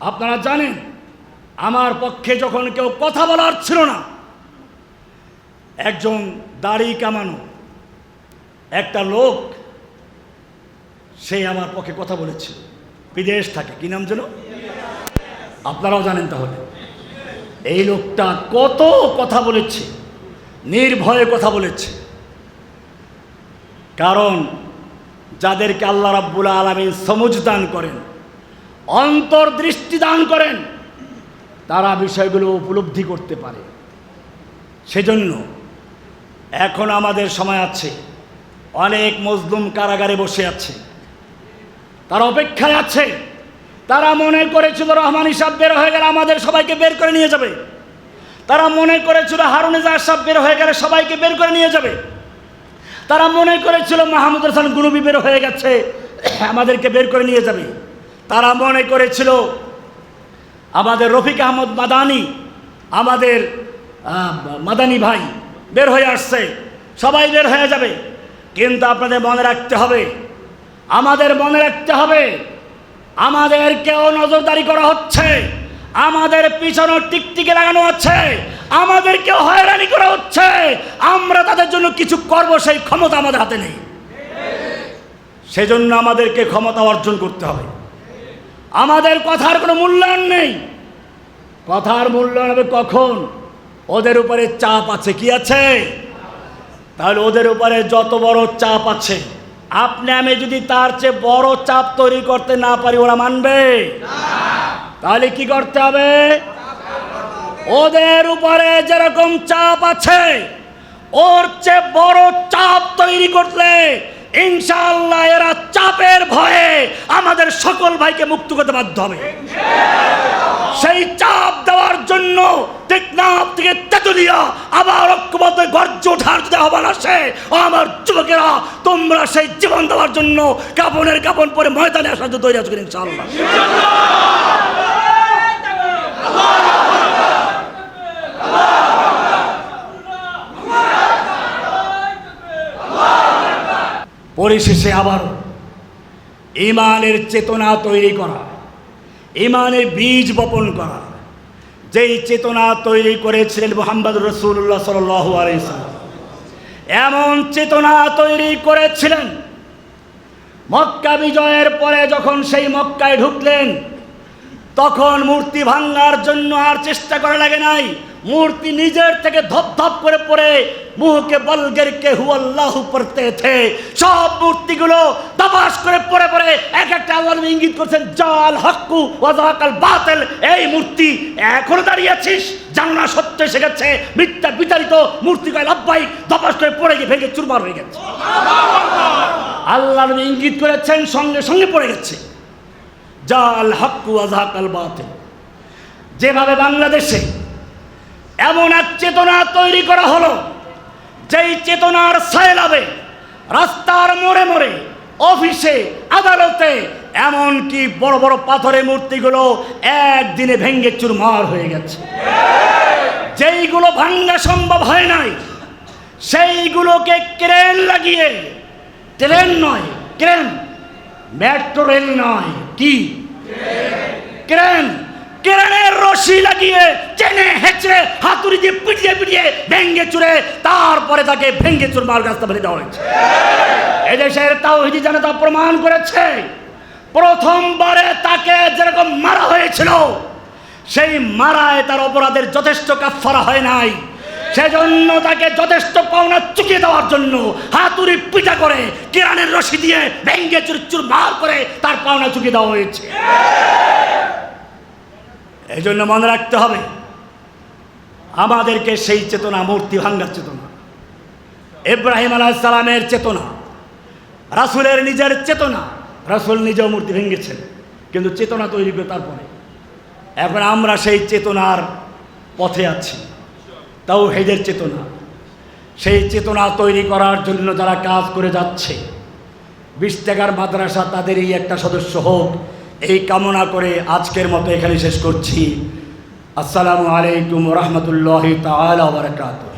আপনারা জানেন, আমার পক্ষে যখন কেউ কথা বলার ছিল না, একজন দাড়ি কামানো একটা লোক, সে আমার পক্ষে কথা বলেছিল। বিদেশ থাকে, কি নাম যেন? আপনারাও জানেন তাহলে। এই লোকটা কত কথা বলেছে, নির্ভয়ে কথা বলেছে। কারণ, যাদেরকে আল্লাহ রাব্বুল আলমী সমুজ দান করেন অন্তর্দৃষ্টি দান করেন, তারা বিষয়গুলো উপলব্ধি করতে পারে। সেজন্য এখন আমাদের সময় আছে, অনেক মজলুম কারাগারে বসে আছে। তারা অপেক্ষায় আছে, তারা মনে করেছিল রহমান হিসাব বের হয়ে গেলে আমাদের সবাইকে বের করে নিয়ে যাবে। তারা মনে করেছিল হারুন সাহেব বের হয়ে গেলে সবাইকে বের করে নিয়ে যাবে। তারা মনে করেছিল মাহমুদ হাসান গুরুবি বের হয়ে গেছে, আমাদেরকে বের করে নিয়ে যাবে। তারা মনে করেছিল, আমাদের রফিক আহমদ মাদানি, আমাদের মাদানি ভাই বের হয়ে আসছে, সবাই বের হয়ে যাবে। কিন্তু আপনাদের মনে রাখতে হবে, আমাদের মনে রাখতে হবে আমাদেরকেও নজরদারি করা হচ্ছে, আমাদের পিছনে টিকটিকে লাগানো আছে আমাদেরকেও হয়রানি করা হচ্ছে, আমরা তাদের জন্য কিছু করব, সেই ক্ষমতা আমাদের হাতে নেই। সেজন্য আমাদেরকে ক্ষমতা অর্জন করতে হবে। আমাদের কথার কোনো মূল্যায়ন নেই। কথার মূল্যায়ন হবে কখন? ওদের উপরে চাপ আছে, কি আছে? তাহলে ওদের উপরে যত বড় চাপ আছে, আপনি আমি যদি তার চেয়ে বড় চাপ তৈরি করতে না পারি, ওরা মানবে? তাহলে কি করতে হবে? ওদের উপরে যেরকম চাপ আছে, ওর চেয়ে বড় চাপ তৈরি করলে ইনশাআল্লাহ এরা চাপের ভয়ে আমাদের সকল ভাইকে মুক্ত করতে বাধ্য হবে। সেই চাপ দেওয়ার জন্য টেকনাফ থেকে তেতুলিয়া আবার ঐক্যবদ্ধ গর্জ ওঠার যদি আহ্বান আসে আমার যুবকেরা, তোমরা সেই জীবন দেওয়ার জন্য কাপনের কাপন পরে ময়দানে আসার জন্য তৈরি আছো ইনশাআল্লাহ। পরিশেষে আবার ইমানের চেতনা তৈরি করা, ইমানের বীজ বপন করা। যেই চেতনা তৈরি করেছিলেন মোহাম্মদ রসুল্লাহ সাল এমন চেতনা তৈরি করেছিলেন, মক্কা বিজয়ের পরে যখন সেই মক্কায় ঢুকলেন, তখন মূর্তি ভাঙ্গার জন্য আর চেষ্টা করা লাগে নাই। মূর্তি নিজের থেকে ধপ ধপ করে পড়ে, মুহকে বলগের কে হু আল্লাহ পড়তে থে। সব মূর্তিগুলো দাবাস করে পড়ে পড়ে, এক একটা আল্লাহ ইঙ্গিত করছেন, জাল হাক্কু ওয়াজাকাল বাতিল, এই মূর্তি এখনও দাঁড়িয়ে আছিস? জানো না সত্য এসে গেছে মিথ্যা বিতাড়িত মূর্তি কয়, লাভবাই দাবাস করে পড়ে গিয়ে ভেঙে চুরমার হয়ে গেছে। আল্লাহ ইঙ্গিত করেছেন, সঙ্গে সঙ্গে পড়ে গেছে। জাল হাক্কু আজহাকাল বাতিল। যেভাবে বাংলাদেশে এমন এক চেতনা তৈরি করা হলো, যেই চেতনার সায়লাবে রাস্তার মোড়ে মোড়ে, অফিসে, আদালতে, এমনকি বড় বড় পাথরের মূর্তিগুলো একদিনে ভেঙ্গে চুরমার হয়ে গেছে। যেইগুলো ভাঙ্গা সম্ভব হয় নাই, সেইগুলোকে ক্রেন লাগিয়ে, ট্রেন নয়, ক্রেন, মেট্রো রেল নয়, কি? ক্রেন। ক্রেনের রশি লাগিয়ে, টেনে হেঁচড়ে হাতুড়ি দিয়ে পিটিয়ে পিটিয়ে ভেঙ্গে চুরে, তারপরে তাকে ভেঙ্গে চুর মার রাস্তা ফেলে দেওয়া হয়েছে। এদেশের তাও হিদি জনতা প্রমাণ করেছে, প্রথমবারে তাকে যেরকম মারা হয়েছিল, সেই মারায় তার অপরাধের যথেষ্ট কাফারা হয় নাই। সেজন্য তাকে যথেষ্ট পাওনা চুকিয়ে দেওয়ার জন্য হাতুড়ি পিটা করে, কিরানের রশি দিয়ে ভেঙ্গে চুর চুর মার করে তার পাওনা চুকিয়ে দেওয়া হয়েছে। এই জন্য মনে রাখতে হবে, আমাদেরকে সেই চেতনা, মূর্তি ভাঙ্গার চেতনা, ইব্রাহিম আলাইসালামের চেতনা, রাসুলের নিজের চেতনা, রাসুল নিজেও মূর্তি ভেঙেছেন, কিন্তু চেতনা তৈরি করে তারপরে। এখন আমরা সেই চেতনার পথে আছি তাও হেদের চেতনা। সেই চেতনা তৈরি করার জন্য যারা কাজ করে যাচ্ছে বিশ টাকার মাদ্রাসা তাদেরই একটা সদস্য হোক এই কামনা করে আজকের মতো এখানে শেষ করছি। আসসালামু আলাইকুম রহমতুল্লাহ তালা বারকাত